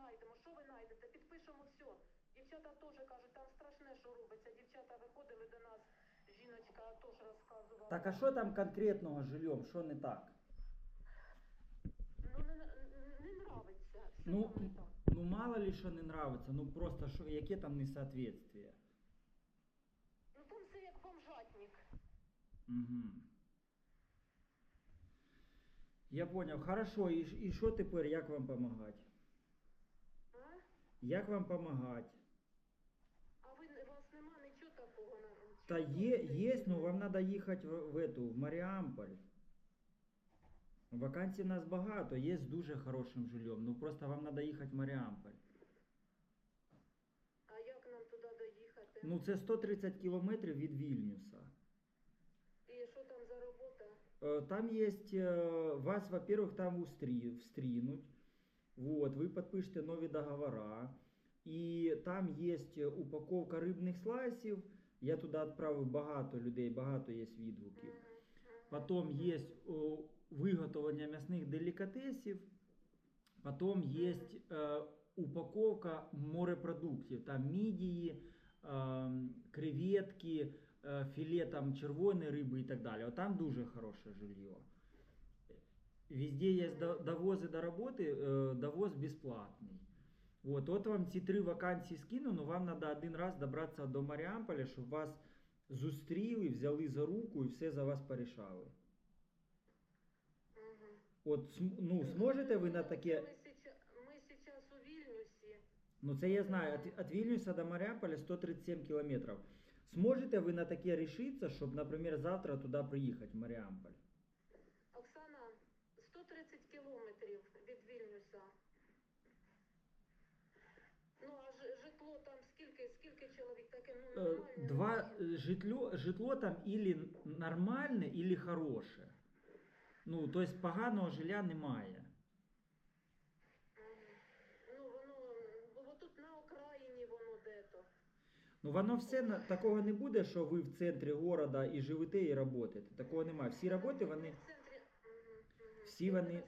знайдемо. Що ви знайдете? Підпишемо все. Дівчата теж кажуть, там страшне, що робиться. Дівчата виходили до нас, жіночка теж розказувала. Так а що там конкретного з жильем? Що не так? Ну не, не нравиться. Все Ну, там не так. ну мало ли що не нравиться, ну просто що, яке там несоответствие. Ну там все як бомжатник. Угу. Я понял. Хорошо, і, і що тепер, як вам допомагати? А? Як вам допомагати? А ви у вас нема нічого такого на Та є, є, ну вам треба їхати в, в, эту, в Маріамполь. Вакансій у нас багато, є з дуже хорошим жильем. Ну просто вам треба їхати в Маріамполь. А як нам туди доїхати? Ну це 130 кілометрів від Вільнюса. І що там за робота? Э, Там есть, э, вас, во-первых, там устри, встринуть, вот, вы подпишете нові договора, і там э, упаковка рибних слайсів, я туди відправив багато людей, багато є відгуків. Потім є о, виготовлення м'ясних делікатесів, потім є е, упаковка морепродуктів, там мідії, е, креветки, філе там червоної риби і так далі. От там дуже хороше жилье. Везде є до- довози до роботи, е, довоз безплатний. От, от вам ці три вакансії скину, але вам треба один раз добратися до Маріамполя, щоб вас зустріли, взяли за руку і все за вас порішали. От ну, зможете ви на таке. Ми сейчас, у Вільнюсі. Ну це я знаю, от, от Вільнюса до Маріамполя 137 кілометрів. Зможете ви на таке рішитися, щоб, наприклад, завтра туди приїхати, в Маріамполь? Оксана, 130 кілометрів від Вільнюса. Ну, а житло там скільки, скільки чоловік таке, ну, нормальне. Два житло, житло там ілі нормальне, ілі хороше. Ну, тобто поганого жилья немає. Ну, воно, бо тут на окраїні воно де-то. Ну воно все на- такого не буде, що ви в центрі города і живете, і працюєте. Такого немає. Всі роботи вони. В центрі. Всі вони-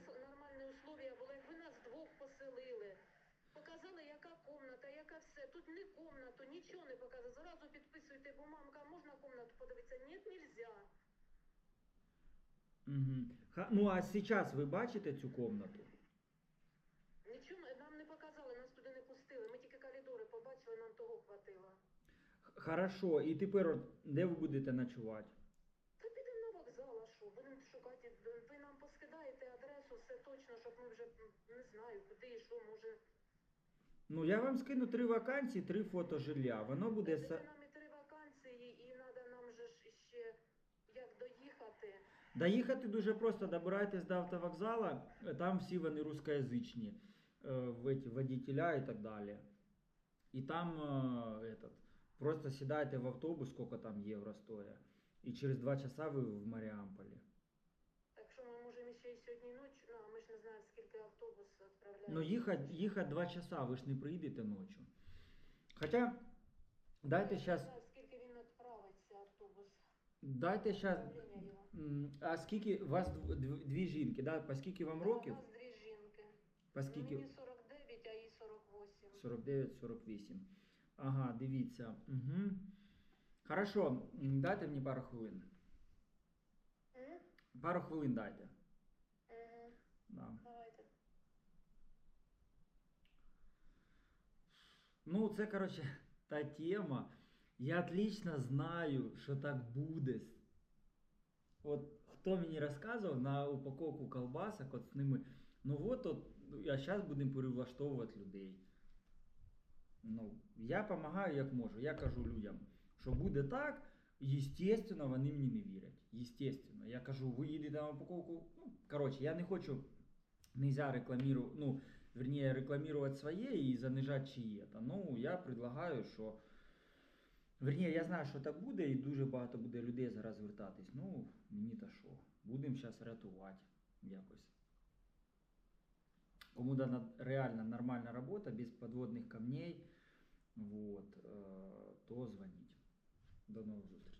Тут не комнату, нічого не показали. Зразу підписуйте бумагу, а можна комнату подивитися? Ні, нельзя. Угу. Ха, ну а зараз ви бачите цю комнату? Нічого нам не показали, нас туди не пустили. Ми тільки коридори побачили, нам того хватило. Х- Хорошо, і тепер от де ви будете ночувати? Та підемо на вокзал, а що? Будемо шукати. Ви нам поскидаєте адресу, все точно, щоб ми вже м, не знаю, куди і що може. Ну я вам скину три вакансії, три фото жилья. Воно буде Це са- нам і три вакансії, і треба нам же ж ще як доїхати. Доїхати дуже просто, добирайтесь до автовокзала, е, там всі вони русскоязичні, е, в эти водителя і так далі. І там е, этот, просто сідайте в автобус, сколько там євро стоїть, і через два часа ви в Маріамполі. Так що ми можемо ще й сьогодні ночі, ну а ми ж не знаємо, скільки автобус відправляє. Ну їхати, їхати два часа, ви ж не приїдете ночі. Хоча, дайте знаю, скільки він відправиться автобус. дайте зараз, а скільки, у вас дв- дв- дві жінки, да? по скільки вам років? У нас дві жінки. По Ну, скільки? Мені 49, а їй 48. 49-48. Ага, дивіться. Угу. Хорошо, м, дайте мені пару хвилин. М? Пару хвилин дайте. Мгм. Да. Давайте. Ну, це, коротше, та тема. Я отлично знаю, що так буде. От хто мені розказував на упаковку колбасок, от з ними. Ну от, от а зараз будемо перевлаштовувати людей. Ну, я допомагаю як можу. Я кажу людям, що буде так, естественно, вони мені не вірять. Естественно. Я кажу, ви їдете на упаковку. Ну, коротше, я не хочу, нельзя рекламірувати, ну, вернее, рекламировать своє і занижати чиє-то. Ну, я предлагаю, що. Вернее, я знаю, що так буде, і дуже багато буде людей зараз звертатись. Ну, мені та що. Будемо зараз рятувати якось. Кому дана реально нормальна робота, без подводних камней, вот, э, то звоніть. До нових зустрічей.